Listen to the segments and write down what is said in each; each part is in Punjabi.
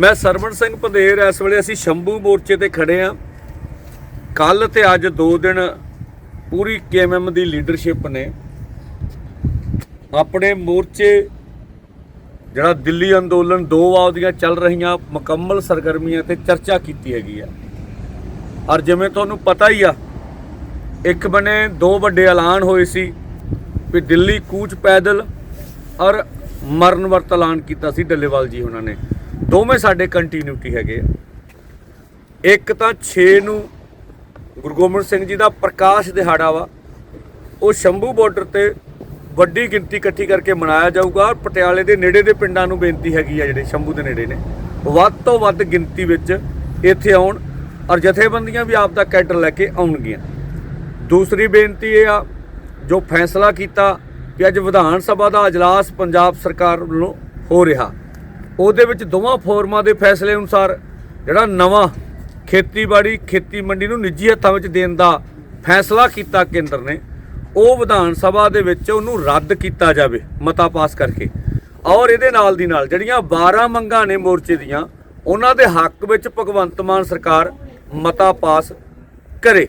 ਮੈਂ ਸਰਵਣ ਸਿੰਘ ਪੰਧੇਰ ਇਸ ਵੇਲੇ ਅਸੀਂ ਸ਼ੰਭੂ ਮੋਰਚੇ ਤੇ ਖੜੇ ਆ ਕੱਲ ਤੇ ਅੱਜ ਦੋ ਦਿਨ ਪੂਰੀ ਕੇਐਮਐਮ ਦੀ ਲੀਡਰਸ਼ਿਪ ਨੇ ਆਪਣੇ ਮੋਰਚੇ, ਜਿਹੜਾ ਦਿੱਲੀ ਅੰਦੋਲਨ ਦੋ ਵਾਰ ਚੱਲ ਰਹੀਆਂ ਮੁਕੰਮਲ ਸਰਗਰਮੀਆਂ ਤੇ ਚਰਚਾ ਕੀਤੀ ਹੈਗੀ ਆ। ਔਰ ਜਿਵੇਂ ਤੁਹਾਨੂੰ ਪਤਾ ਹੀ ਆ, ਇੱਕ ਬਨੇ ਦੋ ਵੱਡੇ ਐਲਾਨ ਹੋਏ ਸੀ ਵੀ ਦਿੱਲੀ ਕੂਚ ਪੈਦਲ ਔਰ ਮਰਨ ਵਰਤ ਐਲਾਨ ਕੀਤਾ ਸੀ ਡੱਲੇਵਾਲ ਜੀ ਉਹਨਾਂ ਨੇ। ਦੋਵੇਂ ਸਾਡੇ ਕੰਟੀਨਿਊਟੀ ਹੈਗੇ ਆ। ਇੱਕ ਤਾਂ 6 ਨੂੰ ਗੁਰੂ ਗੋਬਿੰਦ ਸਿੰਘ ਜੀ ਦਾ ਪ੍ਰਕਾਸ਼ ਦਿਹਾੜਾ ਵਾ, ਉਹ ਸ਼ੰਭੂ ਬਾਰਡਰ ਤੇ ਵੱਡੀ ਗਿਣਤੀ ਇਕੱਠੀ ਕਰਕੇ ਮਨਾਇਆ ਜਾਊਗਾ ਔਰ ਪਟਿਆਲੇ ਦੇ ਨੇੜੇ ਦੇ ਪਿੰਡਾਂ ਨੂੰ ਬੇਨਤੀ ਹੈਗੀ ਆ ਜਿਹੜੇ ਸ਼ੰਭੂ ਦੇ ਨੇੜੇ ਨੇ। ਵੱਧ ਤੋਂ ਵੱਧ ਗਿਣਤੀ ਵਿੱਚ ਇੱਥੇ ਆਉਣ ਔਰ ਜਥੇਬੰਦੀਆਂ ਵੀ ਆਪ ਦਾ ਕੈਡਰ ਲੈ ਕੇ ਆਉਣਗੀਆਂ। ਦੂਸਰੀ ਬੇਨਤੀ ਇਹ ਆ, ਜੋ ਫੈਸਲਾ ਕੀਤਾ ਕਿ ਅੱਜ ਵਿਧਾਨ ਸਭਾ ਦਾ ਅਜਲਾਸ ਪੰਜਾਬ ਸਰਕਾਰ ਵੱਲੋਂ ਹੋ ਰਿਹਾ ਉਹਦੇ ਵਿੱਚ ਦੋਵਾਂ ਫੋਰਮਾਂ ਦੇ ਫੈਸਲੇ ਅਨੁਸਾਰ ਜਿਹੜਾ ਨਵਾਂ ਖੇਤੀਬਾੜੀ ਖੇਤੀ ਮੰਡੀ ਨੂੰ ਨਿੱਜੀ ਹੱਥਾਂ ਵਿੱਚ ਦੇਣ ਦਾ ਫੈਸਲਾ ਕੀਤਾ ਕੇਂਦਰ ਨੇ, ਉਹ ਵਿਧਾਨ ਸਭਾ ਦੇ ਵਿੱਚ ਉਹਨੂੰ ਰੱਦ ਕੀਤਾ ਜਾਵੇ, ਮਤਾ ਪਾਸ ਕਰਕੇ। ਔਰ ਇਹਦੇ ਨਾਲ ਦੀ ਨਾਲ ਜਿਹੜੀਆਂ 12 ਮੰਗਾਂ ਨੇ ਮੋਰਚੇ ਦੀਆਂ, ਉਹਨਾਂ ਦੇ ਹੱਕ ਵਿੱਚ ਭਗਵੰਤ ਮਾਨ ਸਰਕਾਰ ਮਤਾ ਪਾਸ ਕਰੇ।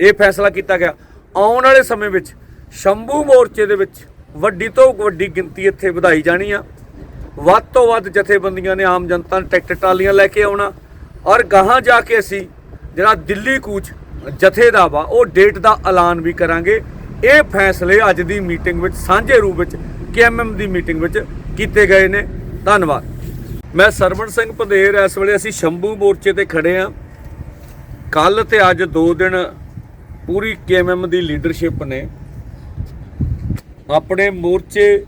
ਇਹ ਫੈਸਲਾ ਕੀਤਾ ਗਿਆ। ਆਉਣ ਵਾਲੇ ਸਮੇਂ ਵਿੱਚ ਸ਼ੰਭੂ ਮੋਰਚੇ ਦੇ ਵਿੱਚ ਵੱਡੀ ਤੋਂ ਵੱਡੀ ਗਿਣਤੀ ਇੱਥੇ ਵਧਾਈ ਜਾਣੀ ਆ। ਵੱਧ ਤੋਂ ਵੱਧ ਜਥੇਬੰਦੀਆਂ ਨੇ ਆਮ ਜਨਤਾ ਨੂੰ ਟਰੈਕਟਰ ਟਰਾਲੀਆਂ ਲੈ ਕੇ ਆਉਣਾ। ਔਰ ਗਾਹਾਂ ਜਾ ਕੇ ਅਸੀਂ ਜਿਹੜਾ ਦਿੱਲੀ ਕੂਚ ਜਥੇ ਦਾ ਵਾ, ਉਹ ਡੇਟ ਦਾ ਐਲਾਨ ਵੀ ਕਰਾਂਗੇ। ਇਹ ਫੈਸਲੇ ਅੱਜ ਦੀ ਮੀਟਿੰਗ ਵਿੱਚ, ਸਾਂਝੇ ਰੂਪ ਵਿੱਚ ਕੇਐਮਐਮ ਦੀ ਮੀਟਿੰਗ ਵਿੱਚ ਕੀਤੇ ਗਏ ਨੇ। ਧੰਨਵਾਦ। ਮੈਂ ਸਰਵਣ ਸਿੰਘ ਪੰਧੇਰ, ਇਸ ਵੇਲੇ ਅਸੀਂ ਸ਼ੰਭੂ ਮੋਰਚੇ ਤੇ ਖੜੇ ਆ। ਕੱਲ ਤੇ ਅੱਜ ਦੋ ਦਿਨ ਪੂਰੀ ਕੇਐਮਐਮ ਦੀ ਲੀਡਰਸ਼ਿਪ ਨੇ। ਆਪਣੇ ਮੋਰਚੇ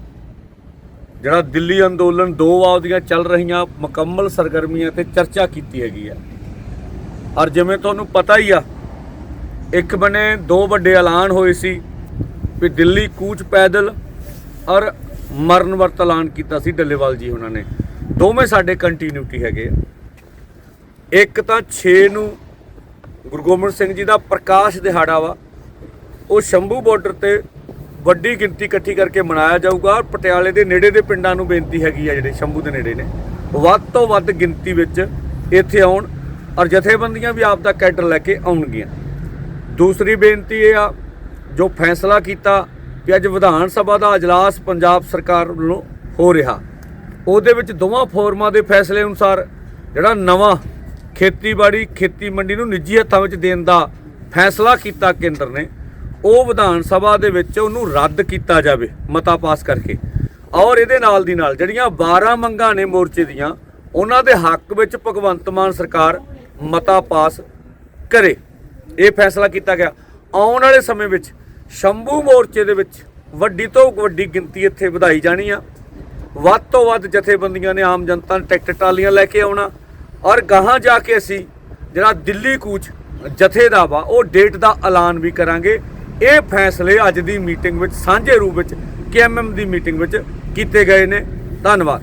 ਜਿਹੜਾ ਦਿੱਲੀ ਅੰਦੋਲਨ ਦੋ ਵਾਰ ਦੀਆਂ ਚੱਲ ਰਹੀਆਂ ਮੁਕੰਮਲ ਸਰਗਰਮੀਆਂ ਤੇ ਚਰਚਾ ਕੀਤੀ ਹੈਗੀ ਆ। ਔਰ ਜਿਵੇਂ ਤੁਹਾਨੂੰ ਪਤਾ ਹੀ ਆ, ਇੱਕ ਬਨੇ ਦੋ ਵੱਡੇ ਐਲਾਨ ਹੋਏ ਸੀ ਵੀ ਦਿੱਲੀ ਕੂਚ ਪੈਦਲ ਔਰ ਮਰਨ ਵਰਤ ਐਲਾਨ ਕੀਤਾ ਸੀ ਡੱਲੇਵਾਲ ਜੀ ਉਹਨਾਂ ਨੇ। ਦੋਵੇਂ ਸਾਡੇ ਕੰਟੀਨਿਊਟੀ ਹੈਗੇ ਆ। ਇੱਕ ਤਾਂ 6 ਨੂੰ ਗੁਰੂ ਗੋਬਿੰਦ ਸਿੰਘ ਜੀ ਦਾ ਪ੍ਰਕਾਸ਼ ਦਿਹਾੜਾ ਵਾ, ਉਹ ਸ਼ੰਭੂ ਬਾਰਡਰ ਤੇ ਵੱਡੀ ਗਿਣਤੀ ਇਕੱਠੀ ਕਰਕੇ ਮਨਾਇਆ ਜਾਊਗਾ ਔਰ ਪਟਿਆਲੇ ਦੇ ਨੇੜੇ ਦੇ ਪਿੰਡਾਂ ਨੂੰ ਬੇਨਤੀ ਹੈਗੀ ਆ ਜਿਹੜੇ ਸ਼ੰਭੂ ਦੇ ਨੇੜੇ ਨੇ। ਵੱਧ ਤੋਂ ਵੱਧ ਗਿਣਤੀ ਵਿੱਚ ਇੱਥੇ ਆਉਣ ਔਰ ਜਥੇਬੰਦੀਆਂ ਵੀ ਆਪ ਦਾ ਕੈਡਰ ਲੈ ਕੇ ਆਉਣਗੀਆਂ। ਦੂਸਰੀ ਬੇਨਤੀ ਇਹ ਆ, ਜੋ ਫੈਸਲਾ ਕੀਤਾ ਕਿ ਅੱਜ ਵਿਧਾਨ ਸਭਾ ਦਾ ਅਜਲਾਸ ਪੰਜਾਬ ਸਰਕਾਰ ਵੱਲੋਂ ਹੋ ਰਿਹਾ, ਉਹਦੇ ਵਿੱਚ ਦੋਵਾਂ ਫੋਰਮਾਂ ਦੇ ਫੈਸਲੇ ਅਨੁਸਾਰ ਜਿਹੜਾ ਨਵਾਂ ਖੇਤੀਬਾੜੀ ਖੇਤੀ ਮੰਡੀ ਨੂੰ ਨਿੱਜੀ ਹੱਥਾਂ ਵਿੱਚ ਦੇਣ ਦਾ ਫੈਸਲਾ ਕੀਤਾ ਕੇਂਦਰ ਨੇ। ਉਹ ਵਿਧਾਨ ਸਭਾ ਦੇ ਵਿੱਚ ਉਹਨੂੰ ਰੱਦ ਕੀਤਾ ਜਾਵੇ, ਮਤਾ ਪਾਸ ਕਰਕੇ। ਔਰ ਇਹਦੇ ਨਾਲ ਦੀ ਨਾਲ ਜਿਹੜੀਆਂ 12 ਮੰਗਾਂ ਨੇ ਮੋਰਚੇ ਦੀਆਂ, ਉਹਨਾਂ ਦੇ ਹੱਕ ਵਿੱਚ ਭਗਵੰਤ ਮਾਨ ਸਰਕਾਰ ਮਤਾ ਪਾਸ ਕਰੇ। ਇਹ ਫੈਸਲਾ ਕੀਤਾ ਗਿਆ। ਆਉਣ ਵਾਲੇ ਸਮੇਂ ਵਿੱਚ ਸ਼ੰਭੂ ਮੋਰਚੇ ਦੇ ਵਿੱਚ ਵੱਡੀ ਤੋਂ ਵੱਡੀ ਗਿਣਤੀ ਇੱਥੇ ਵਧਾਈ ਜਾਣੀ ਆ। ਵੱਧ ਤੋਂ ਵੱਧ ਜਥੇਬੰਦੀਆਂ ਨੇ ਆਮ ਜਨਤਾ ਨੂੰ ਟਰੈਕਟਰ ਟਰਾਲੀਆਂ ਲੈ ਕੇ ਆਉਣਾ। ਔਰ ਗਾਹਾਂ ਜਾ ਕੇ ਅਸੀਂ, ਜਿਹੜਾ ਦਿੱਲੀ ਕੂਚ ਜਥੇ ਦਾ ਵਾ ਉਹ ਡੇਟ ਦਾ ਐਲਾਨ ਵੀ ਕਰਾਂਗੇ। ਇਹ ਫੈਸਲੇ ਅੱਜ ਦੀ ਮੀਟਿੰਗ ਵਿੱਚ, ਸਾਂਝੇ ਰੂਪ ਵਿੱਚ ਕੇਐਮਐਮ ਦੀ ਮੀਟਿੰਗ ਵਿੱਚ ਕੀਤੇ ਗਏ ਨੇ। ਧੰਨਵਾਦ।